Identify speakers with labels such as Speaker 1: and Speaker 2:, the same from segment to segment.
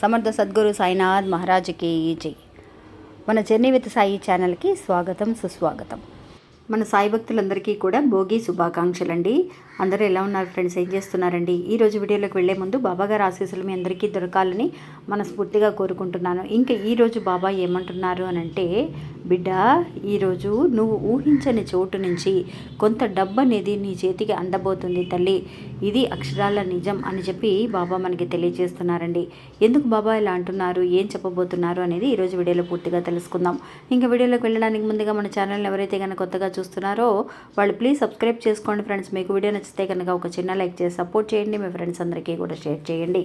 Speaker 1: సమర్థ సద్గురు సాయినాథ్ మహారాజ్కి జై. మన జర్నీ విత్ సాయి ఛానల్కి స్వాగతం సుస్వాగతం. మన సాయి భక్తులందరికీ కూడా భోగి శుభాకాంక్షలు అండి అందరూ ఎలా ఉన్నారు ఫ్రెండ్స్? ఏం చేస్తున్నారండి? ఈ రోజు వీడియోలోకి వెళ్ళే ముందు బాబాగారు ఆశీస్సులు మీ అందరికీ దొరకాలని మనస్ఫూర్తిగా కోరుకుంటున్నాను. ఇంకా ఈ రోజు బాబా ఏమంటున్నారు అని అంటే బిడ్డ ఈరోజు నువ్వు ఊహించని చోటు నుంచి కొంత డబ్బు అనేది నీ చేతికి అందబోతుంది తల్లి. ఇది అక్షరాల నిజం అని చెప్పి బాబా మనకి తెలియజేస్తున్నారండి. ఎందుకు బాబా ఇలా అంటున్నారు? ఏం చెప్పబోతున్నారు అనేది ఈరోజు వీడియోలో పూర్తిగా తెలుసుకుందాం. ఇంకా వీడియోలోకి వెళ్ళడానికి ముందుగా మన ఛానల్ ఎవరైతే కనుక కొత్తగా చూస్తున్నారో వాళ్ళు ప్లీజ్ సబ్స్క్రైబ్ చేసుకోండి ఫ్రెండ్స్ మీకు వీడియో నచ్చితే కనుక ఒక చిన్న లైక్ చేసి సపోర్ట్ చేయండి. మీ ఫ్రెండ్స్ అందరికీ కూడా షేర్ చేయండి.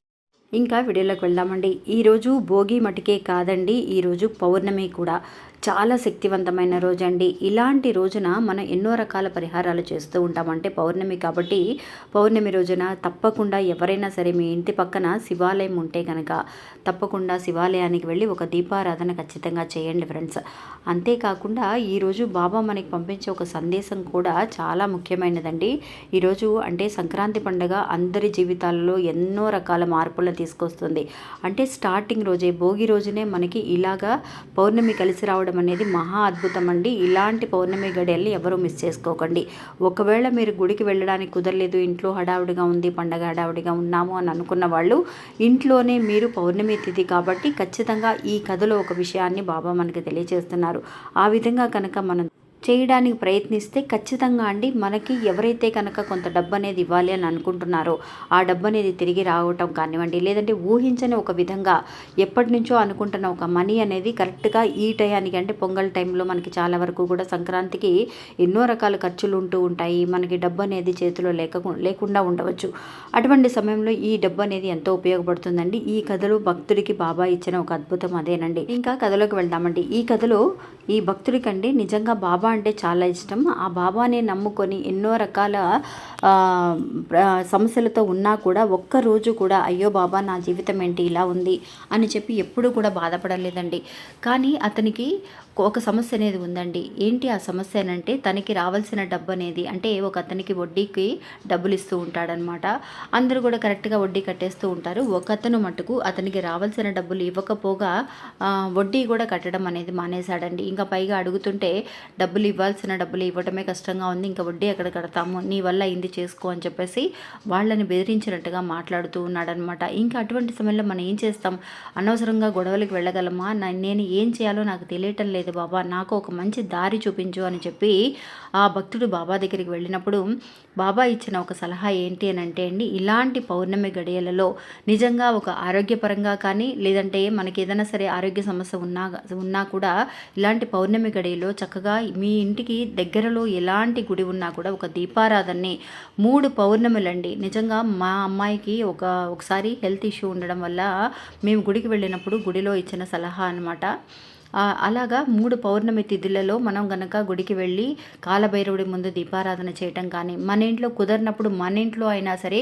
Speaker 1: ఇంకా వీడియోలోకి వెళ్దామండి. ఈరోజు భోగి మటుకే కాదండి ఈరోజు పౌర్ణమి కూడా. చాలా శక్తివంతమైన రోజు అండి ఇలాంటి రోజున మనం ఎన్నో రకాల పరిహారాలు చేస్తూ ఉంటామంటే పౌర్ణమి కాబట్టి పౌర్ణమి రోజున తప్పకుండా ఎవరైనా సరే మీ ఇంటి పక్కన శివాలయం ఉంటే కనుక తప్పకుండా శివాలయానికి వెళ్ళి ఒక దీపారాధన ఖచ్చితంగా చేయండి ఫ్రెండ్స్. అంతేకాకుండా ఈరోజు బాబా మనకి పంపించే ఒక సందేశం కూడా చాలా ముఖ్యమైనదండి. ఈరోజు అంటే సంక్రాంతి పండుగ అందరి జీవితాలలో ఎన్నో రకాల మార్పులను తీసుకొస్తుంది. అంటే స్టార్టింగ్ రోజే భోగి రోజునే మనకి ఇలాగా పౌర్ణమి కలిసి రావడం అనేది మహా అద్భుతం అండి. ఇలాంటి పౌర్ణమి గడియల్ని ఎవరూ మిస్ చేసుకోకండి. ఒకవేళ మీరు గుడికి వెళ్ళడానికి కుదరలేదు ఇంట్లో హడావుడిగా ఉంది పండగ హడావుడిగా ఉన్నాము అని అనుకున్న వాళ్ళు ఇంట్లోనే మీరు పౌర్ణమి తిథి కాబట్టి ఖచ్చితంగా ఈ కథలో ఒక విషయాన్ని బాబా మనకి తెలియజేస్తున్నారు ఆ విధంగా కనుక మనం చేయడానికి ప్రయత్నిస్తే ఖచ్చితంగా అండి. మనకి ఎవరైతే కనుక కొంత డబ్బు అనేది ఇవ్వాలి అని అనుకుంటున్నారో ఆ డబ్బు అనేది తిరిగి రావటం కానివ్వండి లేదంటే ఊహించని ఒక విధంగా ఎప్పటి నుంచో అనుకుంటున్న ఒక మనీ అనేది కరెక్ట్గా ఈ టయానికి అంటే పొంగల్ టైంలో మనకి చాలా వరకు కూడా సంక్రాంతికి ఎన్నో రకాల ఖర్చులు ఉంటూ ఉంటాయి. మనకి డబ్బు అనేది చేతిలో లేక లేకుండా ఉండవచ్చు. అటువంటి సమయంలో ఈ డబ్బు అనేది ఎంతో ఉపయోగపడుతుందండి. ఈ కథలో భక్తుడికి బాబా ఇచ్చిన ఒక అద్భుతం అదేనండి. ఇంకా కథలోకి వెళ్దామండి. ఈ కథలో ఈ భక్తుడికండి నిజంగా బాబా అంటే చాలా ఇష్టం. ఆ బాబాని నమ్ముకొని ఎన్నో రకాల సమస్యలతో ఉన్నా కూడా ఒక్కరోజు కూడా అయ్యో బాబా నా జీవితం ఏంటి ఇలా ఉంది అని చెప్పి ఎప్పుడూ కూడా బాధపడలేదండి. కానీ అతనికి ఒక సమస్య అనేది ఉందండి. ఏంటి ఆ సమస్య అంటే తనకి రావాల్సిన డబ్బు అనేది అంటే ఒక అతనికి వడ్డీకి డబ్బులు ఇస్తూ ఉంటాడనమాట. అందరూ కూడా కరెక్ట్గా వడ్డీ కట్టేస్తూ ఉంటారు. ఒక అతను మటుకు అతనికి రావాల్సిన డబ్బులు ఇవ్వకపోగా వడ్డీ కూడా కట్టడం అనేది మానేశాడండి. ఇంకా పైగా అడుగుతుంటే డబ్బులు ఇవ్వాల్సిన డబ్బులు ఇవ్వడమే కష్టంగా ఉంది. ఇంకా వడ్డీ ఎక్కడ కడతాము? నీ వల్ల ఇది చేసుకో అని చెప్పేసి వాళ్ళని బెదిరించినట్టుగా మాట్లాడుతూ ఉన్నాడనమాట ఇంకా అటువంటి సమయంలో మనం ఏం చేస్తాం? అనవసరంగా గొడవలకు వెళ్ళగలమా? నా- నేను ఏం చేయాలో నాకు తెలియటం లేదు బాబా. నాకు ఒక మంచి దారి చూపించు అని చెప్పి ఆ భక్తుడు బాబా దగ్గరికి వెళ్ళినప్పుడు బాబా ఇచ్చిన ఒక సలహా ఏంటి అని అంటే అండి ఇలాంటి పౌర్ణమి గడియలలో నిజంగా ఒక ఆరోగ్యపరంగా కానీ లేదంటే మనకి ఏదైనా సరే ఆరోగ్య సమస్య ఉన్నా ఉన్నా కూడా ఇలాంటి పౌర్ణమి గడియలో చక్కగా మీ మీ ఇంటికి దగ్గరలో ఎలాంటి గుడి ఉన్నా కూడా ఒక దీపారాధనని మూడు పౌర్ణములండి. నిజంగా మా అమ్మాయికి ఒక ఒకసారి హెల్త్ ఇష్యూ ఉండడం వల్ల మేము గుడికి వెళ్ళినప్పుడు గుడిలో ఇచ్చిన సలహా అనమాట అలాగా మూడు పౌర్ణమి తిథులలో మనం గనక గుడికి వెళ్ళి కాలభైరవుడి ముందు దీపారాధన చేయటం కానీ మన ఇంట్లో కుదరినప్పుడు మన ఇంట్లో అయినా సరే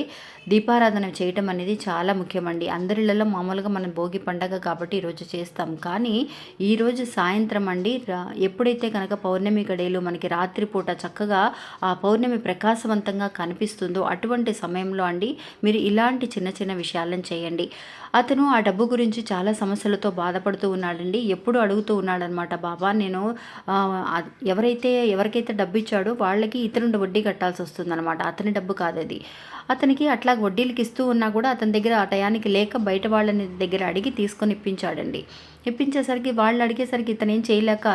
Speaker 1: దీపారాధన చేయటం అనేది చాలా ముఖ్యమండి. అందరిళ్ళలో మామూలుగా మనం భోగి పండగ కాబట్టి ఈరోజు చేస్తాం. కానీ ఈరోజు సాయంత్రం అండి ఎప్పుడైతే కనుక పౌర్ణమి గడియలు మనకి రాత్రిపూట చక్కగా ఆ పౌర్ణమి ప్రకాశవంతంగా కనిపిస్తుందో అటువంటి సమయంలో అండి మీరు ఇలాంటి చిన్న చిన్న విషయాలను చేయండి. అతను ఆ డబ్బు గురించి చాలా సమస్యలతో బాధపడుతూ ఉన్నాడండి. ఎప్పుడు అడుగు అడుగుతూ ఉన్నాడనమాట బాబా నేను ఎవరైతే ఎవరికైతే డబ్బు ఇచ్చాడో వాళ్ళకి ఇతరుండి వడ్డీ కట్టాల్సి వస్తుందన్నమాట అతని డబ్బు కాదు అది అతనికి అట్లా వడ్డీలకి ఇస్తూ ఉన్నా కూడా అతని దగ్గర ఆ టయానికి లేక బయట వాళ్ళని దగ్గర అడిగి తీసుకొని ఇప్పించాడండి. ఇప్పించేసరికి వాళ్ళు అడిగేసరికి ఇతను ఏం చేయలేక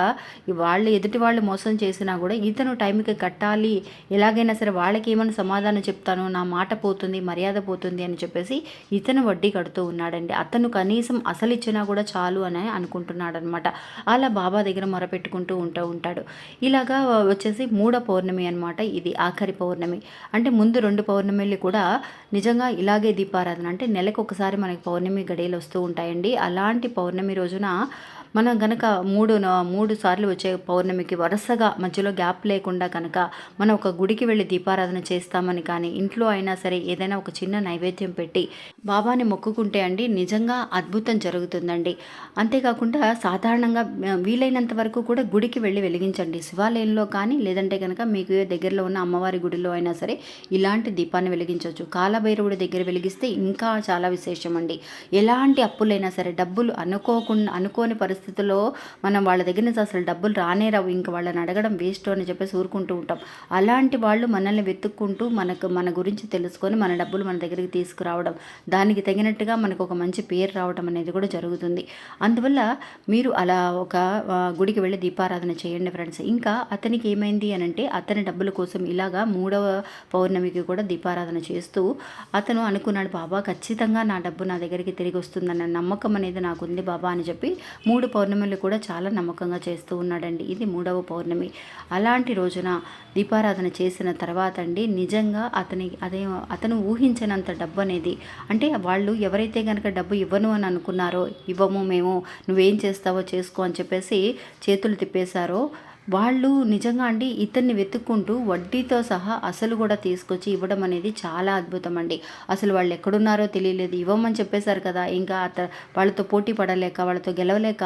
Speaker 1: వాళ్ళు ఎదుటి వాళ్ళు మోసం చేసినా కూడా ఇతను టైంకి కట్టాలి ఎలాగైనా సరే వాళ్ళకి ఏమైనా సమాధానం చెప్తాను నా మాట పోతుంది మర్యాద పోతుంది అని చెప్పేసి ఇతను వడ్డీ కడుతూ ఉన్నాడండి. అతను కనీసం అసలు ఇచ్చినా కూడా చాలు అని అనుకుంటున్నాడు అనమాట అలా బాబా దగ్గర మొరపెట్టుకుంటూ ఉంటూ ఉంటాడు. ఇలాగా వచ్చేసి మూడో పౌర్ణమి అనమాట ఇది ఆఖరి పౌర్ణమి. అంటే ముందు రెండు పౌర్ణమిలు కూడా నిజంగా ఇలాగే దీపారాధన. అంటే నెలకు ఒకసారి మనకి పౌర్ణమి గడియలు వస్తూ ఉంటాయండి. అలాంటి పౌర్ణమి రోజు రోజున మనం కనుక మూడు న- మూడు సార్లు వచ్చే పౌర్ణమికి వరుసగా మధ్యలో గ్యాప్ లేకుండా కనుక మనం ఒక గుడికి వెళ్ళి దీపారాధన చేస్తామని కానీ ఇంట్లో అయినా సరే ఏదైనా ఒక చిన్న నైవేద్యం పెట్టి బాబాని మొక్కుకుంటే అండి నిజంగా అద్భుతం జరుగుతుందండి. అంతేకాకుండా సాధారణంగా వీలైనంత వరకు కూడా గుడికి వెళ్ళి వెలిగించండి. శివాలయంలో కానీ లేదంటే కనుక మీకు దగ్గరలో ఉన్న అమ్మవారి గుడిలో అయినా సరే ఇలాంటి దీపాన్ని వెలిగించవచ్చు. కాలభైరవుడి దగ్గర వెలిగిస్తే ఇంకా చాలా విశేషం అండి ఎలాంటి అప్పులైనా సరే డబ్బులు అనుకోకుండా అనుకోని పరిస్థితి పరిస్థితుల్లో మనం వాళ్ళ దగ్గర నుంచి అసలు డబ్బులు రానే రావు. ఇంకా వాళ్ళని అడగడం వేస్ట్ అని చెప్పేసి ఊరుకుంటూ ఉంటాం. అలాంటి వాళ్ళు మనల్ని వెతుక్కుంటూ మనకు మన గురించి తెలుసుకొని మన డబ్బులు మన దగ్గరికి తీసుకురావడం దానికి తగినట్టుగా మనకు ఒక మంచి పేరు రావడం అనేది కూడా జరుగుతుంది. అందువల్ల మీరు అలా ఒక గుడికి వెళ్ళి దీపారాధన చేయండి ఫ్రెండ్స్. ఇంకా అతనికి ఏమైంది అని అంటే అతని డబ్బుల కోసం ఇలాగా మూడవ పౌర్ణమికి కూడా దీపారాధన చేస్తూ అతను అనుకున్నాడు బాబా ఖచ్చితంగా నా డబ్బు నా దగ్గరికి తిరిగి వస్తుందన్న నమ్మకం అనేది నాకు ఉంది బాబా అని చెప్పి మూడు పౌర్ణమిలు కూడా చాలా నమ్మకంగా చేస్తూ ఉన్నాడండి. ఇది మూడవ పౌర్ణమి. అలాంటి రోజున దీపారాధన చేసిన తర్వాత అండి నిజంగా అతని అదే అతను ఊహించినంత డబ్బు అనేది అంటే వాళ్ళు ఎవరైతే కనుక డబ్బు ఇవ్వను అని అనుకున్నారో ఇవ్వము మేము నువ్వేం చేస్తావో చేసుకో అని చెప్పేసి చేతులు తిప్పేశారో వాళ్ళు నిజంగా అండి ఇతన్ని వెతుక్కుంటూ వడ్డీతో సహా అసలు కూడా తీసుకొచ్చి ఇవ్వడం అనేది చాలా అద్భుతం అండి అసలు వాళ్ళు ఎక్కడున్నారో తెలియలేదు. ఇవ్వమని చెప్పేశారు కదా. ఇంకా అత వాళ్ళతో పోటీ పడలేక వాళ్ళతో గెలవలేక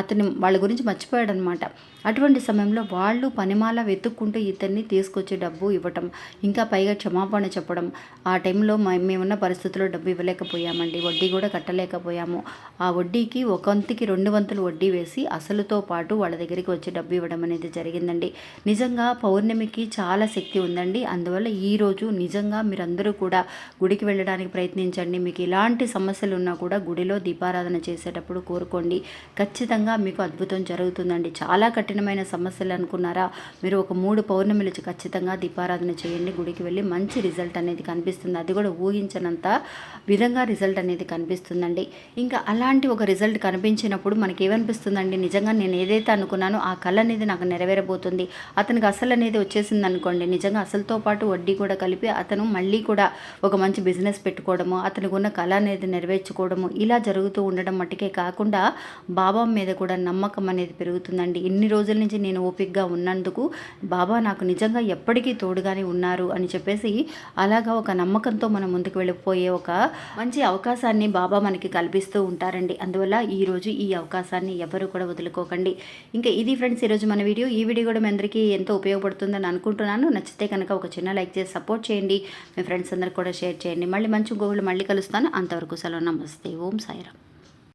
Speaker 1: అతని వాళ్ళ గురించి మర్చిపోయాడు అనమాట అటువంటి సమయంలో వాళ్ళు పనిమాల వెతుక్కుంటూ ఇతన్ని తీసుకొచ్చి డబ్బు ఇవ్వటం ఇంకా పైగా క్షమాపణ చెప్పడం ఆ టైంలో మేమున్న పరిస్థితుల్లో డబ్బు ఇవ్వలేకపోయామండి. వడ్డీ కూడా కట్టలేకపోయాము. ఆ వడ్డీకి ఒక వంతుకి రెండు వంతులు వడ్డీ వేసి అసలుతో పాటు వాళ్ళ దగ్గరికి వచ్చి డబ్బు ఇవ్వడం అనేది జరిగిందండి. నిజంగా పౌర్ణమికి చాలా శక్తి ఉందండి. అందువల్ల ఈరోజు నిజంగా మీరందరూ కూడా గుడికి వెళ్ళడానికి ప్రయత్నించండి. మీకు ఎలాంటి సమస్యలు ఉన్నా కూడా గుడిలో దీపారాధన చేసేటప్పుడు కోరుకోండి. ఖచ్చితంగా మీకు అద్భుతం జరుగుతుందండి. చాలా కఠినమైన సమస్యలు అనుకున్నారా? మీరు ఒక మూడు పౌర్ణమిలు ఖచ్చితంగా దీపారాధన చేయండి. గుడికి వెళ్ళి మంచి రిజల్ట్ అనేది కనిపిస్తుంది. అది కూడా ఊహించనంత విధంగా రిజల్ట్ అనేది కనిపిస్తుందండి. ఇంకా అలాంటి ఒక రిజల్ట్ కనిపించినప్పుడు మనకి ఏమనిపిస్తుందండి నిజంగా నేను ఏదైతే అనుకున్నానో ఆ కళ అనేది నాకు నెరవేరబోతుంది. అతనికి అసలు అనేది వచ్చేసింది అనుకోండి నిజంగా అసలుతో పాటు వడ్డీ కూడా కలిపి అతను మళ్ళీ కూడా ఒక మంచి బిజినెస్ పెట్టుకోవడము అతనికి ఉన్న కళ అనేది నెరవేర్చుకోవడము ఇలా జరుగుతూ ఉండడం మట్టుకే కాకుండా బాబా మీద కూడా నమ్మకం అనేది పెరుగుతుందండి. ఇన్ని రోజుల నుంచి నేను ఓపికగా ఉన్నందుకు బాబా నాకు నిజంగా ఎప్పటికీ తోడుగానే ఉన్నారు అని చెప్పేసి అలాగా ఒక నమ్మకంతో మనం ముందుకు వెళ్ళిపోయే ఒక మంచి అవకాశాన్ని బాబా మనకి కల్పిస్తూ ఉంటారండి. అందువల్ల ఈరోజు ఈ అవకాశాన్ని ఎవరు కూడా వదులుకోకండి. ఇంకా ఇది ఫ్రెండ్స్ ఈరోజు మన వీడియో ఈ వీడియో కూడా మీ అందరికీ ఎంతో ఉపయోగపడుతుందని అనుకుంటున్నాను. నచ్చితే కనుక ఒక చిన్న లైక్ చేసి సపోర్ట్ చేయండి. మీ ఫ్రెండ్స్ అందరికి కూడా షేర్ చేయండి. మళ్ళీ మంచి గోవులు మళ్ళీ కలుస్తాను. అంతవరకు సెలవు. నమస్తే. ఓం సాయిరామ్.